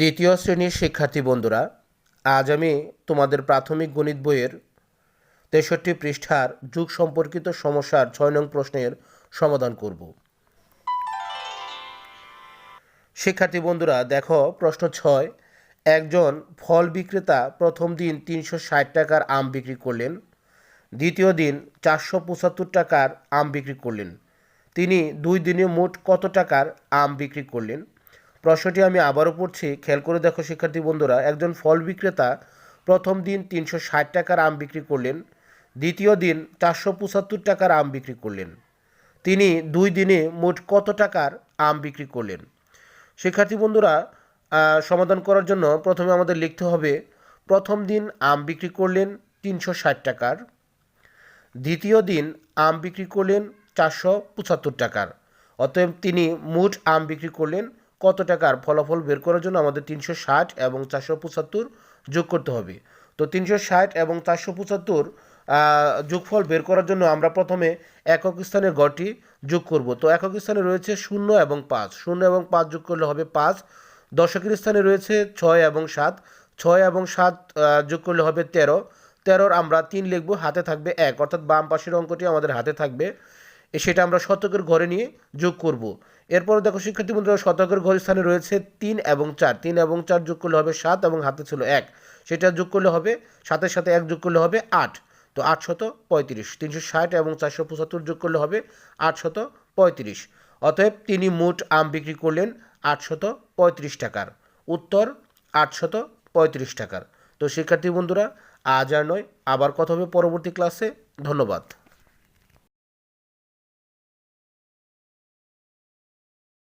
দ্বিতীয় শ্রেণির শিক্ষার্থী বন্ধুরা, আজ আমি তোমাদের প্রাথমিক গণিত বইয়ের তেষট্টি পৃষ্ঠার যুগ সম্পর্কিত সমস্যার ছয় নং প্রশ্নের সমাধান করব। শিক্ষার্থী বন্ধুরা, দেখো প্রশ্ন ছয়, একজন ফল বিক্রেতা প্রথম দিন তিনশো ষাট টাকার আম বিক্রি করলেন, দ্বিতীয় দিন চারশো পঁচাত্তর টাকার আম বিক্রি করলেন, তিনি দুই দিনে মোট কত টাকার আম বিক্রি করলেন? প্রশ্নটি আমি আবারও পড়ছি। খেয়াল করে দেখো শিক্ষার্থী বন্ধুরা, একজন ফল বিক্রেতা প্রথম দিন তিনশো ষাট টাকার আম বিক্রি করলেন, দ্বিতীয় দিন চারশো পঁচাত্তর টাকার আম বিক্রি করলেন। তিনি দুই দিনে মোট কত টাকার আম বিক্রি করলেন? শিক্ষার্থী বন্ধুরা সমাধান করার জন্য প্রথমে আমাদের লিখতে হবে, প্রথম দিন আম বিক্রি করলেন তিনশো ষাট টাকার, দ্বিতীয় দিন আম বিক্রি করলেন চারশো পঁচাত্তর টাকার। অতএব তিনি মোট আম বিক্রি করলেন কত টাকার ফলাফল বের করার জন্য আমাদের তিনশো ষাট এবং চারশো পঁচাত্তর যোগ করতে হবে। তো তিনশো ষাট এবং চারশো পঁচাত্তর যোগফল বের করার জন্য আমরা প্রথমে একক স্থানের গড়টি যোগ করব। তো একক স্থানে রয়েছে শূন্য এবং পাঁচ। শূন্য এবং পাঁচ যোগ করলে হবে পাঁচ। দশকের স্থানে রয়েছে ছয় এবং সাত। ছয় এবং সাত যোগ করলে হবে তেরো। তেরোর আমরা তিন লিখব, হাতে থাকবে এক। অর্থাৎ বাম পাশের অঙ্কটি আমাদের হাতে থাকবে। সেটা আমরা শতকের ঘরে নিয়ে যোগ করব। এরপর দেখো, শিক্ষার্থী বন্ধুরা, শতকের ঘর স্থানে রয়েছে তিন এবং চার। তিন এবং চার যোগ করলে হবে সাত এবং হাতে ছিল এক। সেটা যোগ করলে হবে, সাতের সাথে এক যোগ করলে হবে আট। তো আটশত পঁয়ত্রিশ। তিনশো ষাট এবং চারশো পঁচাত্তর যোগ করলে হবে আটশত পঁয়ত্রিশ। অতএব তিনি মোট আম বিক্রি করলেন আটশত পঁয়ত্রিশ টাকার। উত্তর আটশত পঁয়ত্রিশ টাকার। তো শিক্ষার্থী বন্ধুরা, আজ আর নয়, আবার কথা হবে পরবর্তী ক্লাসে ধন্যবাদ।